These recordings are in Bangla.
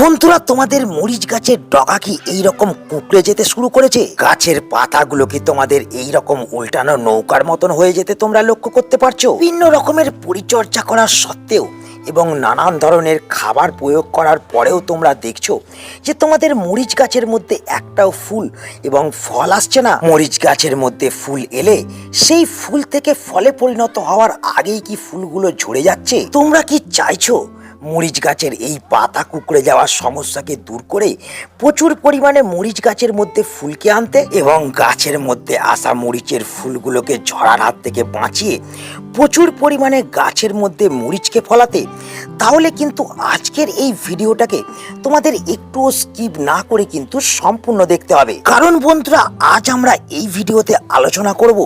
বন্ধুরা, তোমাদের মরিচ গাছের ডগা কি এইরকম কুকড়ে যেতে শুরু করেছে? গাছের পাতাগুলো কি তোমাদের এই রকম উল্টানো নৌকার মতন হয়ে যেতে তোমরা লক্ষ্য করতে পারছ? বিভিন্ন রকমের পরিচর্যা করার সত্ত্বেও এবং নানান ধরনের খাবার প্রয়োগ করার পরেও তোমরা দেখছ যে তোমাদের মরিচ গাছের মধ্যে একটাও ফুল এবং ফল আসছে না। মরিচ গাছের মধ্যে ফুল এলে সেই ফুল থেকে ফলে পরিণত হওয়ার আগেই কি ফুলগুলো ঝরে যাচ্ছে? তোমরা কি চাইছো মরিচ গাছের এই পাতা কুকড়ে যাওয়ার সমস্যাকে দূর করে প্রচুর পরিমাণে মরিচ গাছের মধ্যে ফুলকে আনতে এবং গাছের মধ্যে আসা মরিচের ফুলগুলোকে ঝরার হাত থেকে বাঁচিয়ে প্রচুর পরিমাণে গাছের মধ্যে মরিচকে ফলাতে, তাহলে কিন্তু আজকের এই ভিডিওটাকে তোমাদের একটুও স্কিপ না করে কিন্তু সম্পূর্ণ দেখতে হবে। কারণ বন্ধুরা, আজ আমরা এই ভিডিওতে আলোচনা করব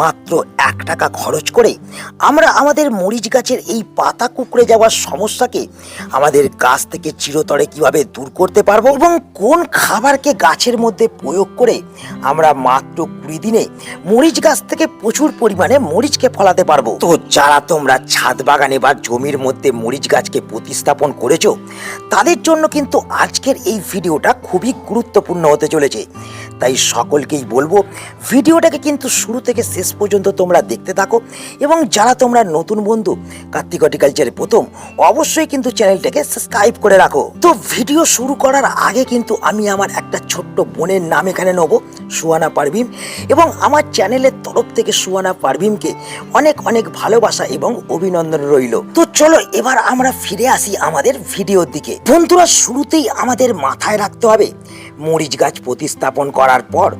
মাত্র এক টাকা খরচ করে আমরা আমাদের মরিচ গাছের এই পাতা কুকড়ে যাওয়ার সমস্যাকে আমাদের গাছ থেকে চিরতরে কীভাবে দূর করতে পারব এবং কোন খাবারকে গাছের মধ্যে প্রয়োগ করে আমরা মাত্র কুড়ি দিনে মরিচ গাছ থেকে প্রচুর পরিমাণে মরিচকে ফলাতে পারব? তো যারা তোমরা ছাদ বাগানে বা জমির মধ্যে মরিচ গাছকে প্রতিস্থাপন করেছ, তাদের জন্য কিন্তু আজকের এই ভিডিওটা খুবই গুরুত্বপূর্ণ হতে চলেছে। তাই সকলকেই বলব, ভিডিওটাকে কিন্তু শুরু থেকে শেষ পর্যন্ত তোমরা দেখতে থাকো এবং যারা তোমরা নতুন বন্ধু, কার্তিক হর্টিকালচারে প্রথম, অবশ্যই কিন্তু চ্যানেলটাকে সাবস্ক্রাইব করে রাখো। তো ভিডিও শুরু করার আগে কিন্তু আমি আমার একটা ছোট্ট বোনের নাম এখানে নেব, সুয়ানা পারভিম। এবং আমার চ্যানেলের তরফ থেকে সুয়ানা পারভিমকে অনেক অনেক ভালোবাসা এবং অভিনন্দন রইল। তো চলো এবার আমরা ফিরে আসি আমাদের ভিডিওর দিকে। বন্ধুরা, শুরুতেই আমাদের মাথায় রাখতে হবে, মরিচ গাছ প্রতিস্থাপন করার পর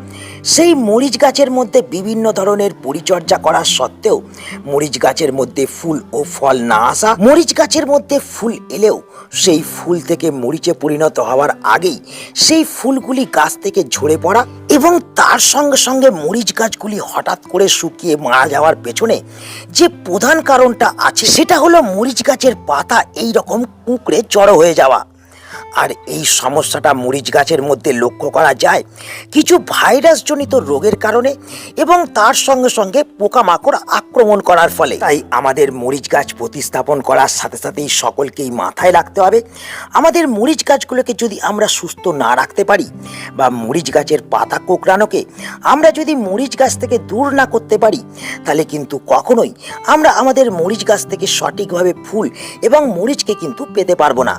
সেই মরিচ গাছের মধ্যে বিভিন্ন ধরনের পরিচর্যা করার সত্ত্বেও মরিচ গাছের মধ্যে ফুল ও ফল না আসা, মরিচ গাছের মধ্যে ফুল এলেও সেই ফুল থেকে মরিচে পরিণত হওয়ার আগেই সেই ফুলগুলি গাছ থেকে ঝরে পড়া এবং তার সঙ্গে সঙ্গে মরিচ গাছগুলি হঠাৎ করে শুকিয়ে মারা যাওয়ার পেছনে যে প্রধান কারণটা আছে, সেটা হলো মরিচ গাছের পাতা এই রকম কুঁকড়ে জড়ো হয়ে যাওয়া। আর এই সমস্যাটা মরিচ গাছের মধ্যে লক্ষ্য করা যায়, কিছু ভাইরাসজনিত রোগের কারণে এবং তার সঙ্গে সঙ্গে পোকামাকড় আক্রমণ করার ফলে। তাই আমাদের মরিচ গাছ প্রতিস্থাপন করার সাথে সাথেই সকলকেই মাথায় রাখতে হবে। আমাদের মরিচ গাছগুলোকে যদি আমরা সুস্থ না রাখতে পারি বা মরিচ গাছের পাতা কোকড়ানোকে আমরা যদি মরিচ গাছ থেকে দূর না করতে পারি, তাহলে কিন্তু কখনোই আমরা আমাদের মরিচ গাছ থেকে সঠিকভাবে ফুল এবং মরিচকে কিন্তু পেতে পারব না।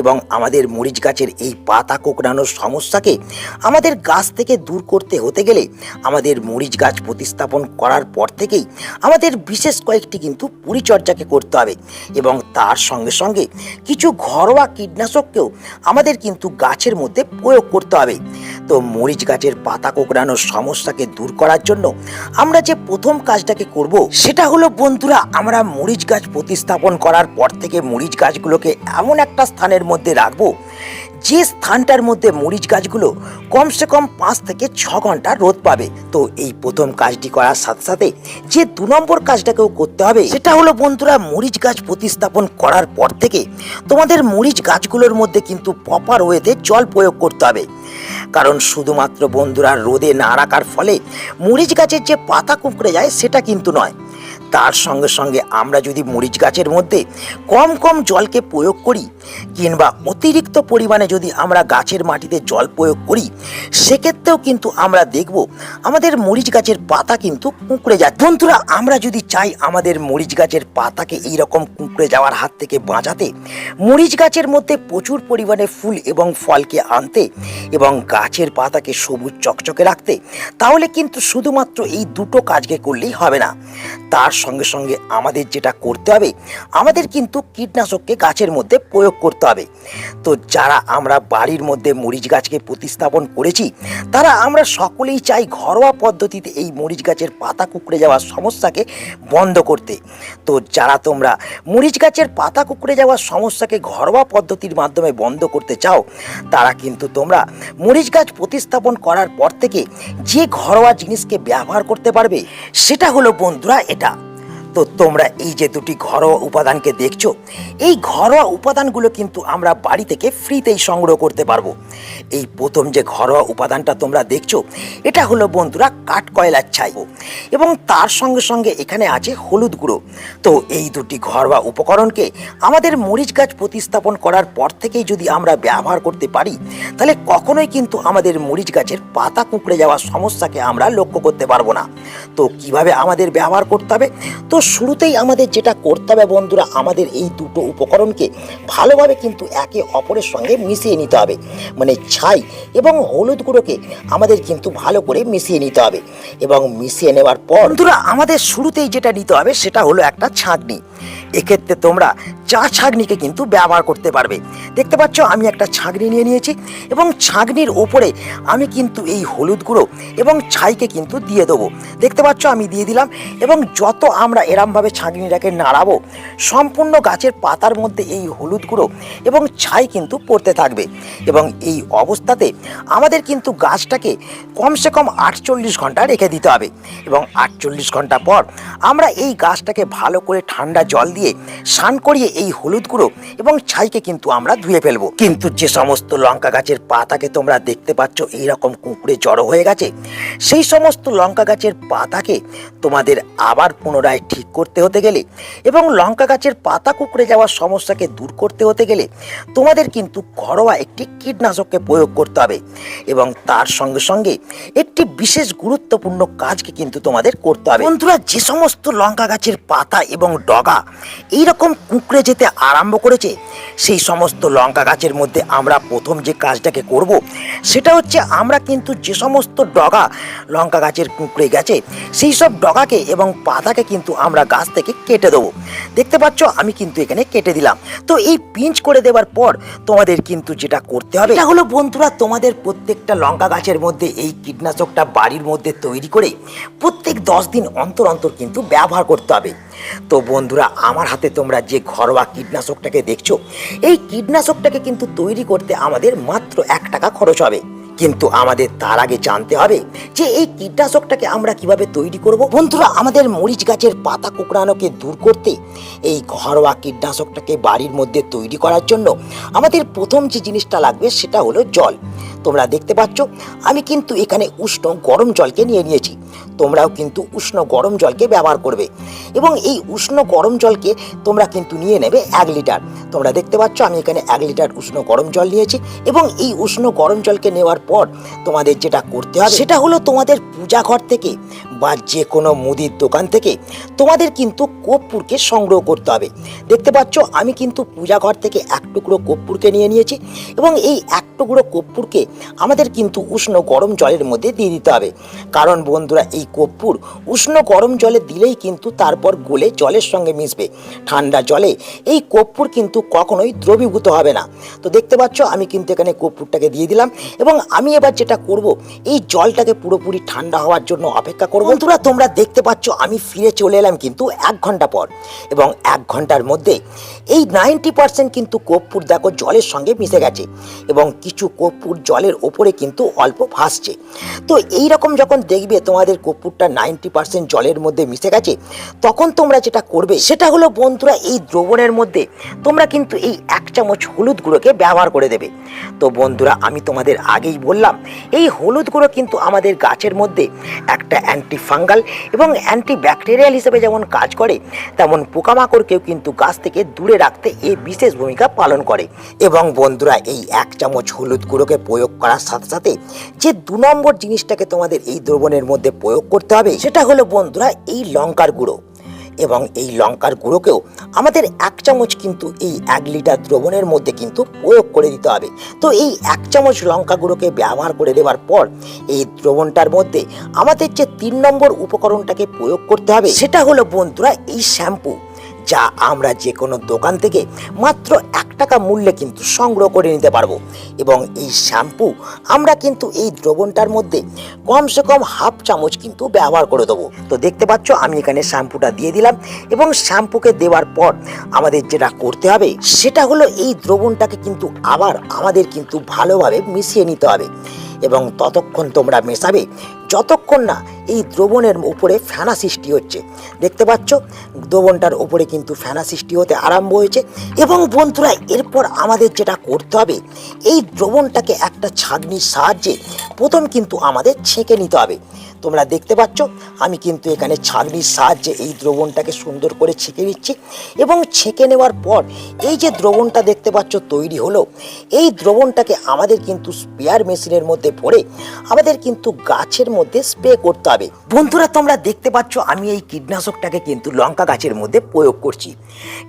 এবং আমাদের মরিচ গাছের এই পাতা কোকড়ানোর সমস্যাকে আমাদের গাছ থেকে দূর করতে হতে গেলে আমাদের মরিচ গাছ প্রতিস্থাপন করার পর থেকেই আমাদের বিশেষ কয়েকটি কিন্তু পরিচর্যাকে করতে হবে এবং তার সঙ্গে সঙ্গে কিছু ঘরোয়া কীটনাশককেও আমাদের কিন্তু গাছের মধ্যে প্রয়োগ করতে হবে। তো মরিচ গাছের পাতা কোকড়ানোর সমস্যাকে দূর করার জন্য আমরা যে প্রথম কাজটাকে করব সেটা হলো, বন্ধুরা, আমরা মরিচ গাছ প্রতিস্থাপন করার পর থেকে মরিচ গাছগুলোকে এমন একটা স্থানের মধ্যে রাখব যে স্থানটার মধ্যে মরিচ গাছগুলো কমসে কম পাঁচ থেকে ছ ঘণ্টা রোদ পাবে। তো এই প্রথম কাজটি করার সাথে সাথে যে দু নম্বর কাজটাকেও করতে হবে, সেটা হলো বন্ধুরা মরিচ গাছ প্রতিস্থাপন করার পর থেকে তোমাদের মরিচ গাছগুলোর মধ্যে কিন্তু প্রপার ওয়েতে জল প্রয়োগ করতে হবে। কারণ শুধুমাত্র বন্ধুরা রোদে না রাখার ফলে মরিচ গাছের যে পাতা কুঁকড়ে যায়, সেটা কিন্তু নয়। তার সঙ্গে সঙ্গে আমরা যদি মরিচ গাছের মধ্যে কম কম জলকে প্রয়োগ করি, কিংবা অতিরিক্ত পরিমাণে যদি আমরা গাছের মাটিতে জল প্রয়োগ করি, সেক্ষেত্রেও কিন্তু আমরা দেখব আমাদের মরিচ গাছের পাতা কিন্তু কুঁকড়ে যায় বন্ধুরা, আমরা যদি চাই আমাদের মরিচ গাছের পাতাকে এই রকম কুঁকড়ে যাওয়ার হাত থেকে বাঁচাতে, মরিচ গাছের মধ্যে প্রচুর পরিমাণে ফুল এবং ফলকে আনতে এবং গাছের পাতাকে সবুজ চকচকে রাখতে, তাহলে কিন্তু শুধুমাত্র এই দুটো কাজকে করলেই হবে না। তার সঙ্গে সঙ্গে আমাদের যেটা করতে হবে, আমাদের কিন্তু কীটনাশককে গাছের মধ্যে প্রয়োগ করতে হবে। তো যারা আমরা বাড়ির মধ্যে মরিচ গাছকে প্রতিস্থাপন করেছি, তারা আমরা সকলেই চাই ঘরোয়া পদ্ধতিতে এই মরিচ গাছের পাতা কুকড়ে যাওয়ার সমস্যাকে বন্ধ করতে। তো যারা তোমরা মরিচ গাছের পাতা কুকড়ে যাওয়ার সমস্যাকে ঘরোয়া পদ্ধতির মাধ্যমে বন্ধ করতে চাও, তারা কিন্তু তোমরা মরিচ গাছ প্রতিস্থাপন করার পর থেকে যে ঘরোয়া জিনিসকে ব্যবহার করতে পারবে, সেটা হলো বন্ধুরা এটা। তো তোমরা এই যে দুটি ঘরোয়া উপাদানকে দেখছ, এই ঘরোয়া উপাদানগুলো কিন্তু আমরা বাড়ি থেকে ফ্রিতেই সংগ্রহ করতে পারব। এই প্রথম যে ঘরোয়া উপাদানটা তোমরা দেখছ, এটা হলো বন্ধুরা কাঠকয়লার ছাই। এবং তার সঙ্গে সঙ্গে এখানে আছে হলুদ গুঁড়ো। তো এই দুটি ঘরোয়া উপকরণকে আমাদের মরিচ গাছ প্রতিস্থাপন করার পর থেকেই যদি আমরা ব্যবহার করতে পারি, তাহলে কখনোই কিন্তু আমাদের মরিচ গাছের পাতা কুঁকড়ে যাওয়ার সমস্যাকে আমরা লক্ষ্য করতে পারব না। তো কীভাবে আমাদের ব্যবহার করতে হবে? তো শুরুতেই আমাদের যেটা করতে হবে বন্ধুরা, আমাদের এই দুটো উপকরণকে ভালোভাবে কিন্তু একে অপরের সঙ্গে মিশিয়ে নিতে হবে। মানে ছাই এবং হলুদ গুঁড়োকে আমাদের কিন্তু ভালো করে মিশিয়ে নিতে হবে এবং মিশিয়ে নেওয়ার পর বন্ধুরা, আমাদের শুরুতেই যেটা নিতে হবে সেটা হলো একটা ছাঁকনি। এক্ষেত্রে তোমরা চা ছাঁকনিকে কিন্তু ব্যবহার করতে পারবে। দেখতে পাচ্ছ, আমি একটা ছাঁকনি নিয়ে নিয়েছি এবং ছাঁকনির ওপরে আমি কিন্তু এই হলুদ গুঁড়ো এবং ছাইকে কিন্তু দিয়ে দেবো। দেখতে পাচ্ছ, আমি দিয়ে দিলাম এবং যত আমরা এরমভাবে ছাঁকনিটাকে নাড়াবো, সম্পূর্ণ গাছের পাতার মধ্যে এই হলুদ গুঁড়ো এবং ছাই কিন্তু পড়তে থাকবে। এবং এই অবস্থাতে আমাদের কিন্তু গাছটাকে কমসে কম আটচল্লিশ ঘণ্টা রেখে দিতে হবে এবং আটচল্লিশ ঘণ্টা পর আমরা এই গাছটাকে ভালো করে ঠান্ডা জল দিয়ে স্নান করিয়ে এই হলুদ গুঁড়ো এবং ছাইকে কিন্তু আমরা ধুয়ে ফেলব। কিন্তু যে সমস্ত লঙ্কা গাছের পাতাকে তোমরা দেখতে পাচ্ছ, এইরকম কুঁকড়ে জড়ো হয়ে গেছে, সেই সমস্ত লঙ্কা গাছের পাতাকে তোমাদের আবার পুনরায় ঠিক করতে হতে গেলে এবং লঙ্কা গাছের পাতা কুঁকড়ে যাওয়ার সমস্যাকে দূর করতে হতে গেলে তোমাদের কিন্তু ঘরোয়া একটি কীটনাশককে প্রয়োগ করতে হবে এবং তার সঙ্গে সঙ্গে একটি বিশেষ গুরুত্বপূর্ণ কাজকে কিন্তু তোমাদের করতে হবে। বন্ধুরা, যে সমস্ত লঙ্কা গাছের পাতা এবং ডগা এইরকম কুঁকড়ে যেতে আরম্ভ করেছে, সেই সমস্ত লঙ্কা গাছের মধ্যে আমরা প্রথম যে কাজটাকে করব, সেটা হচ্ছে আমরা কিন্তু যে সমস্ত ডগা লঙ্কা গাছের কুঁকড়ে গেছে, সেই সব ডগাকে এবং পাতাকে কিন্তু আমরা গাছ থেকে কেটে দেবো। দেখতে পাচ্ছ, আমি কিন্তু এখানে কেটে দিলাম। তো এই পিঞ্চ করে দেওয়ার পর তোমাদের কিন্তু যেটা করতে হবে এটা হলো বন্ধুরা, তোমাদের প্রত্যেকটা লঙ্কা গাছের মধ্যে এই কীটনাশকটা বাড়ির মধ্যে তৈরি করে প্রত্যেক দশ দিন অন্তর অন্তর কিন্তু ব্যবহার করতে হবে। তো বন্ধুরা, আমার হাতে তোমরা যে ঘরোয়া কীটনাশকটাকে দেখছ, এই কীটনাশকটাকে কিন্তু তৈরি করতে আমাদের মাত্র এক টাকা খরচ হবে। কিন্তু আমাদের তার আগে জানতে হবে যে এই কীটনাশকটাকে আমরা কীভাবে তৈরি করব। বন্ধুরা, আমাদের মরিচ গাছের পাতা কুকড়ানোকে দূর করতে, এই ঘরোয়া কীটনাশকটাকে বাড়ির মধ্যে তৈরি করার জন্য আমাদের প্রথম যে জিনিসটা লাগবে সেটা হলো জল। তোমরা দেখতে পাচ্ছ, আমি কিন্তু এখানে উষ্ণ গরম জলকে নিয়ে নিয়েছি। তোমরাও কিন্তু উষ্ণ গরম জলকে ব্যবহার করবে। এবং এই উষ্ণ গরম জলকে তোমরা কিন্তু নিয়ে নেবে এক লিটার। তোমরা দেখতে পাচ্ছ, আমি এখানে এক লিটার উষ্ণ গরম জল নিয়েছি। এবং এই উষ্ণ গরম জলকে নেওয়ার পর তোমাদের যেটা করতে হবে, সেটা হলো তোমাদের পূজা ঘর থেকে বা যে কোনো মুদির দোকান থেকে তোমাদের কিন্তু কর্পূরকে সংগ্রহ করতে হবে। দেখতে পাচ্ছ, আমি কিন্তু পূজা ঘর থেকে এক টুকরো কর্পূরকে নিয়ে নিয়েছি। এবং এই এক টুকরো কর্পূরকে আমাদের কিন্তু উষ্ণ গরম জলের মধ্যে দিয়ে দিতে হবে। কারণ বন্ধুরা, এই কর্পূর উষ্ণ গরম জলে দিলেই কিন্তু তারপর গলে জলের সঙ্গে মিশবে। ঠান্ডা জলে এই কর্পূর কিন্তু কখনোই দ্রবীভূত হবে না। তো দেখতে পাচ্ছ, আমি কিন্তু এখানে কর্পূরটাকে দিয়ে দিলাম এবং আমি এবার যেটা করব, এই জলটাকে পুরোপুরি ঠান্ডা হওয়ার জন্য অপেক্ষা করব। বন্ধুরা, তোমরা দেখতে পাচ্ছ, আমি ফিরে চলে এলাম কিন্তু এক ঘণ্টা পর এবং এক ঘণ্টার মধ্যে এই নাইনটি পার্সেন্ট কিন্তু কর্পূর দেখো জলের সঙ্গে মিশে গেছে। এবং কিছু কর্পূর জলের ওপরে কিন্তু অল্প ভাসছে। তো এই রকম যখন দেখবে তোমাদের কর্পূরটা নাইনটি পার্সেন্ট জলের মধ্যে মিশে গেছে, তখন তোমরা যেটা করবে সেটা হলো বন্ধুরা এই দ্রবণের মধ্যে তোমরা কিন্তু এই এক চামচ হলুদ গুঁড়োকে ব্যবহার করে দেবে। তো বন্ধুরা আমি তোমাদের আগেই বললাম, এই হলুদ গুঁড়ো কিন্তু আমাদের গাছের মধ্যে একটা অ্যান্টি ফাঙ্গাল এবং অ্যান্টি ব্যাকটেরিয়াল হিসেবে যেমন কাজ করে, তেমন পোকামাকড়কেও কিন্তু গাছ থেকে দূরে রাখতে এ বিশেষ ভূমিকা পালন করে। এবং বন্ধুরা এই এক চামচ হলুদ গুঁড়োকে প্রয়োগ করার সাথে সাথে যে দু নম্বর জিনিসটাকে তোমাদের এই দ্রবণের মধ্যে প্রয়োগ করতে হবে, সেটা হলো বন্ধুরা এই লঙ্কার গুঁড়ো। এবং এই লঙ্কার গুঁড়োকেও আমাদের এক চামচ কিন্তু এই এক লিটার দ্রবণের মধ্যে কিন্তু প্রয়োগ করে দিতে হবে। তো এই এক চামচ লঙ্কা গুঁড়োকে ব্যবহার করে দেওয়ার পর এই দ্রবণটার মধ্যে আমাদের যে তিন নম্বর উপকরণটাকে প্রয়োগ করতে হবে, সেটা হলো বন্ধুরা এই শ্যাম্পু। যা আমরা যে কোনো দোকান থেকে মাত্র এক টাকা মূল্যে কিন্তু সংগ্রহ করে নিতে পারব। এবং এই শ্যাম্পু আমরা কিন্তু এই দ্রবণটার মধ্যে কমসে কম হাফ চামচ কিন্তু ব্যবহার করে দেবো। তো দেখতে পাচ্ছ, আমি এখানে শ্যাম্পুটা দিয়ে দিলাম এবং শ্যাম্পুকে দেওয়ার পর আমাদের যেটা করতে হবে, সেটা হলো এই দ্রবণটাকে কিন্তু আবার আমাদের কিন্তু ভালোভাবে মিশিয়ে নিতে হবে। এবং ততক্ষণ তোমরা মেশাবে, যতক্ষণ না এই দ্রবণের উপরে ফেনা সৃষ্টি হচ্ছে। দেখতে পাচ্ছ? দ্রবণটার উপরে কিন্তু ফেনা সৃষ্টি হতে আরম্ভ হয়েছে এবং বন্ধুরা, এরপর আমাদের যেটা করতে হবে, এই দ্রবণটাকে একটা ছাগনির সাহায্যে প্রথম কিন্তু আমাদের ছেঁকে নিতে হবে। তোমরা দেখতে পাচ্ছ, আমি কিন্তু এখানে ছাগনির সাহায্যে এই দ্রবণটাকে সুন্দর করে ছেঁকে নিচ্ছি এবং ছেঁকে নেওয়ার পর এই যে দ্রবণটা দেখতে পাচ্ছ তৈরি হলো, এই দ্রবণটাকে আমাদের কিন্তু স্পেয়ার মেশিনের মধ্যে ভরে আমাদের কিন্তু গাছের মধ্যে স্প্রে করতে হবে। বন্ধুরা, তোমরা দেখতে পাচ্ছ আমি এই কীটনাশকটাকে কিন্তু লঙ্কা গাছের মধ্যে প্রয়োগ করছি।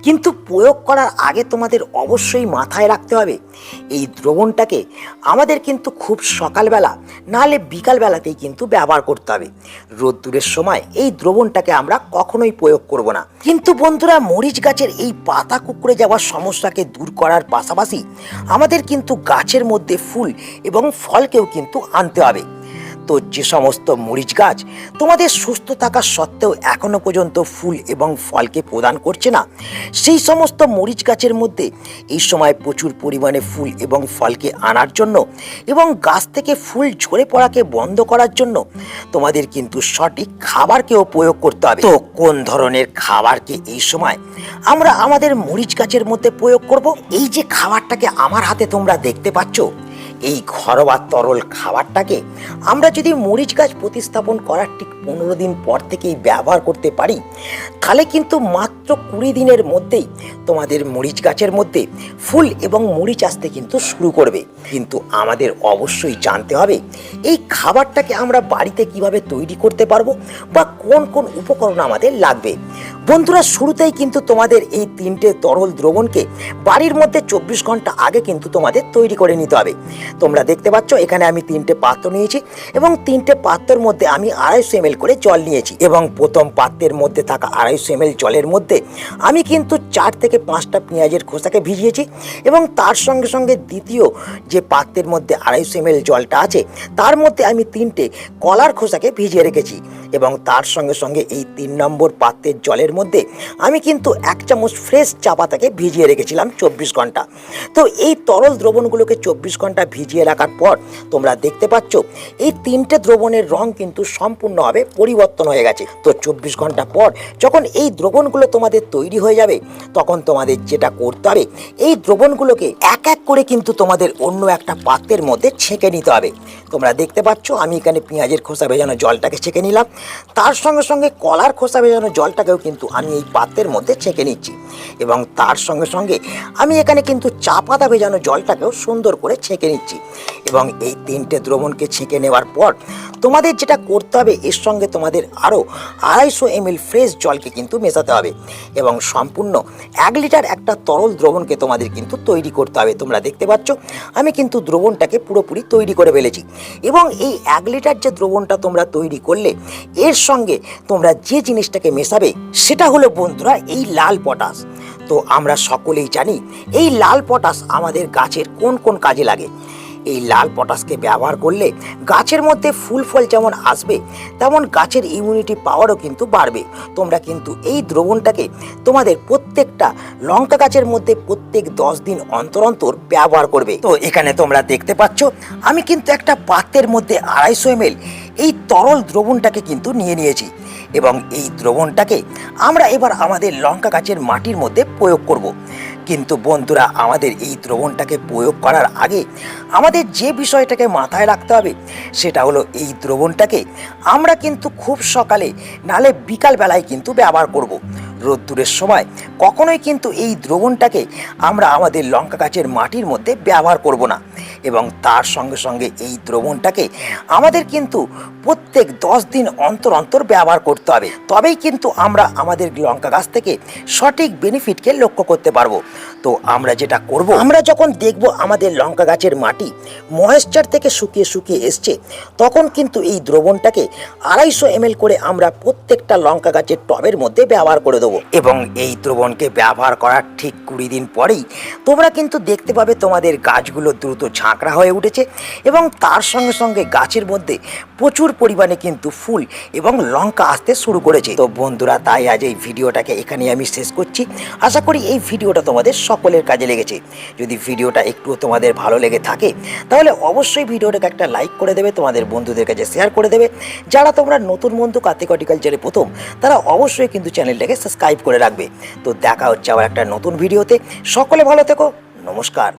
কিন্তু প্রয়োগ করার আগে তোমাদের অবশ্যই মাথায় রাখতে হবে, এই দ্রবণটাকে আমাদের কিন্তু খুব সকালবেলা, নাহলে বিকালবেলাতেই কিন্তু ব্যবহার করতে হবে রোদ্দুরের সময় এই দ্রবণটাকে আমরা কখনোই প্রয়োগ করব না। কিন্তু বন্ধুরা, মরিচ গাছের এই পাতা কুকড়ে যাওয়ার সমস্যাকে দূর করার পাশাপাশি আমাদের কিন্তু গাছের মধ্যে ফুল এবং ফলকেও কিন্তু আনতে হবে। তো যে সমস্ত মরিচ গাছ তোমাদের সুস্থ থাকা সত্ত্বেও এখনও পর্যন্ত ফুল এবং ফলকে প্রদান করছে না। সেই সমস্ত মরিচ গাছের মধ্যে এই সময় প্রচুর পরিমাণে ফুল এবং ফলকে আনার জন্য এবং গাছ থেকে ফুল ঝরে পড়াকে বন্ধ করার জন্য তোমাদের কিন্তু সঠিক খাবারকেও প্রয়োগ করতে হবে। তো কোন ধরনের খাবারকে এই সময় আমরা আমাদের মরিচ গাছের মধ্যে প্রয়োগ করব? এই যে খাবারটাকে আমার হাতে তোমরা দেখতে পাচ্ছ এই ঘরোয়া তরল খাবারটাকে আমরা যদি মরিচ গাছ প্রতিস্থাপন করার ঠিক পনেরো দিন পর থেকেই ব্যবহার করতে পারি, তাহলে কিন্তু মাত্র কুড়ি দিনের মধ্যেই তোমাদের মরিচ গাছের মধ্যে ফুল এবং মরিচ আসতে কিন্তু শুরু করবে। কিন্তু আমাদের অবশ্যই জানতে হবে, এই খাবারটাকে আমরা বাড়িতে কীভাবে তৈরি করতে পারব বা কোন কোন উপকরণ আমাদের লাগবে। বন্ধুরা, শুরুতেই কিন্তু তোমাদের এই তিনটে তরল দ্রবণকে বাড়ির মধ্যে চব্বিশ ঘণ্টা আগে কিন্তু তোমাদের তৈরি করে নিতে হবে। তোমরা দেখতে পাচ্ছ, এখানে আমি তিনটে পাত্র নিয়েছি এবং তিনটে পাত্রের মধ্যে আমি আড়াইশো এম করে জল নিয়েছি এবং প্রথম পাত্রের মধ্যে থাকা আড়াইশো এম জলের মধ্যে আমি কিন্তু চার থেকে পাঁচটা পেঁয়াজের খোসাকে ভিজিয়েছি এবং তার সঙ্গে সঙ্গে দ্বিতীয় যে পাত্রের মধ্যে আড়াইশো এম জলটা আছে, তার মধ্যে আমি তিনটে কলার খোসাকে ভিজিয়ে রেখেছি এবং তার সঙ্গে সঙ্গে এই তিন নম্বর পাত্রের জলের মধ্যে আমি কিন্তু এক চামচ ফ্রেশ চা পাতাকে ভিজিয়ে রেখেছিলাম চব্বিশ ঘণ্টা। তো এই তরল দ্রবণগুলোকে চব্বিশ ঘণ্টা ভিজিয়ে রাখার পর তোমরা দেখতে পাচ্ছ, এই তিনটে দ্রবণের রং কিন্তু সম্পূর্ণভাবে পরিবর্তন হয়ে গেছে। তো চব্বিশ ঘণ্টা পর যখন এই দ্রবণগুলো তোমাদের তৈরি হয়ে যাবে, তখন তোমাদের যেটা করতে হবে, এই দ্রবণগুলোকে এক এক করে কিন্তু তোমাদের অন্য একটা পাত্রের মধ্যে ছেঁকে নিতে হবে। তোমরা দেখতে পাচ্ছ, আমি এখানে পেঁয়াজের খোসা ভেজানো জলটাকে ছেঁকে নিলাম। তার সঙ্গে সঙ্গে কলার খোসা ভেজানো জলটাকেও কিন্তু আমি এই পাত্রের মধ্যে ছেঁকে নিচ্ছি। এবং তার সঙ্গে সঙ্গে আমি এখানে কিন্তু চা পাতা ভেজানো জলটাকেও সুন্দর করে ছেঁকে নিচ্ছি। এবং এই তিনটে দ্রবণকে ছেঁকে নেওয়ার পর তোমাদের যেটা করতে হবে, এর সঙ্গে তোমাদের আরও আড়াইশো এমএল ফ্রেশ জলকে কিন্তু মেশাতে হবে এবং সম্পূর্ণ এক লিটার একটা তরল দ্রবণকে তোমাদের কিন্তু তৈরি করতে হবে। তোমরা দেখতে পাচ্ছ, আমি কিন্তু দ্রবণটাকে পুরোপুরি তৈরি করে ফেলেছি এবং এই এক লিটার যে দ্রবণটা তোমরা তৈরি করলে, এর সঙ্গে তোমরা যে জিনিসটাকে মেশাবে, সেটা হলো বন্ধুরা এই লাল পটাশ। তো আমরা সকলেই জানি, এই লাল পটাশ আমাদের গাছের কোন কোন কাজে লাগে? এই লাল পটাশকে ব্যবহার করলে গাছের মধ্যে ফুল ফল যেমন আসবে, তেমন গাছের ইমিউনিটি পাওয়ারও কিন্তু বাড়বে। তোমরা কিন্তু এই দ্রবণটাকে তোমাদের প্রত্যেকটা লঙ্কা গাছের মধ্যে প্রত্যেক দশ দিন অন্তর অন্তর ব্যবহার করবে। তো এখানে তোমরা দেখতে পাচ্ছ, আমি কিন্তু একটা পাত্রের মধ্যে আড়াইশো এমএল এই তরল দ্রবণটাকে কিন্তু নিয়ে নিয়েছি। এবং এই দ্রবণটাকে আমরা এবার আমাদের লঙ্কা গাছের মাটির মধ্যে প্রয়োগ করব। কিন্তু বন্ধুরা, আমাদের এই দ্রবণটাকে প্রয়োগ করার আগে আমাদের যে বিষয়টাকে মাথায় রাখতে হবে, সেটা হলো এই দ্রবণটাকে আমরা কিন্তু খুব সকালে, নালে বিকাল বেলায় কিন্তু ব্যবহার করব। রোদ্দুরের সময় কখনোই কিন্তু এই দ্রবণটাকে আমরা আমাদের লঙ্কা গাছের মাটির মধ্যে ব্যবহার করব না। এবং তার সঙ্গে সঙ্গে এই দ্রবণটাকে আমাদের কিন্তু প্রত্যেক দশ দিন অন্তর অন্তর ব্যবহার করতে হবে। তবেই কিন্তু আমরা আমাদের লঙ্কা গাছ থেকে সঠিক বেনিফিটকে লক্ষ্য করতে পারব। তো আমরা যেটা করব আমরা যখন দেখব আমাদের লঙ্কা গাছের মাটি ময়েশ্চার থেকে শুকিয়ে শুকিয়ে এসছে তখন কিন্তু এই দ্রবণটাকে আড়াইশো এমএল করে আমরা প্রত্যেকটা লঙ্কা গাছের টবের মধ্যে ব্যবহার করে দেবো। দেবো এবং এই দ্রবণকে ব্যবহার করার ঠিক কুড়ি দিন পরেই তোমরা কিন্তু দেখতে পাবে তোমাদের গাছগুলো দ্রুত ঝাঁকড়া হয়ে উঠেছে এবং তার সঙ্গে সঙ্গে গাছের মধ্যে প্রচুর পরিমাণে কিন্তু ফুল এবং লঙ্কা আসতে শুরু করেছে। তো বন্ধুরা তাই আজ এই ভিডিওটাকে এখানে আমি শেষ করছি। আশা করি এই ভিডিওটা তোমাদের সকলের কাজে লেগেছে। যদি ভিডিওটা একটু তোমাদের ভালো লেগে থাকে, তাহলে অবশ্যই ভিডিওটাকে একটা লাইক করে দেবে, তোমাদের বন্ধুদের কাছে শেয়ার করে দেবে। যারা তোমরা নতুন বন্ধু কার্তিক হর্টিকালচারে প্রথম, তারা অবশ্যই কিন্তু চ্যানেলটাকে সাবস্ক্রাইব করে রাখবে। তো দেখা হচ্ছে আবার একটা নতুন ভিডিওতে। সকলে ভালো থেকো, নমস্কার।